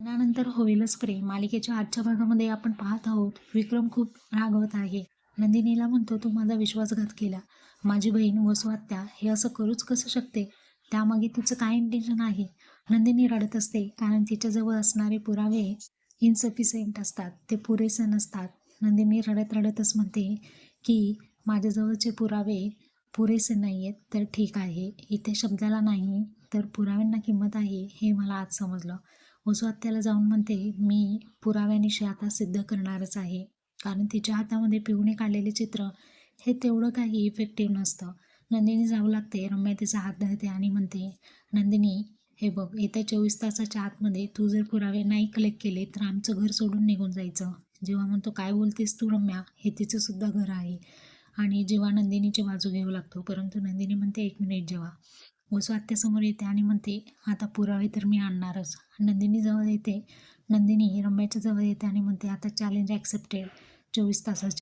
त्यानंतर होईलच प्रेम मालिकेच्या आजच्या भागामध्ये आपण पाहत आहोत विक्रम खूप रागवत आहे. नंदिनीला म्हणतो तू माझा विश्वासघात केला. माझी बहीण वसू हे असं करूच कसं शकते? त्यामागे तिचं काय इंटेन्शन आहे? नंदिनी रडत असते कारण तिच्याजवळ असणारे पुरावे इन्सफिशियंट असतात. ते पुरेसे नसतात. नंदिनी रडत रडतच म्हणते की माझ्याजवळचे पुरावे पुरेसे नाही आहेत तर ठीक आहे. इथे शब्दाला नाही तर पुराव्यांना किंमत आहे हे मला आज समजलं. वसू आत्याला जाऊन म्हणते मी पुराव्यानिशी आता सिद्ध करणारच आहे. कारण तिच्या हातामध्ये पिऊने काढलेले चित्र हे तेवढं काही इफेक्टिव्ह नसतं. नंदिनी जाऊ लागते रम्या तिचा हात धरते आणि म्हणते नंदिनी हे बघ येत्या चोवीस तासाच्या आतमध्ये तू जर पुरावे नाही कलेक्ट केले तर आमचं घर सोडून निघून जायचं. जेव्हा म्हणतो काय बोलतेस तू रम्या? हे तिचं सुद्धा घर आहे. आणि जेव्हा नंदिनीची बाजू घेऊ लागतो परंतु नंदिनी म्हणते एक मिनिट जेव्हा वसू आत्यासमोर येते आणि म्हणते आता पुरावे तर मी आणणारच. नंदिनी जवळ येते. नंदिनी रम्याच्या जवळ येते आणि म्हणते आता चॅलेंज ॲक्सेप्टेड चोवीस तासाचे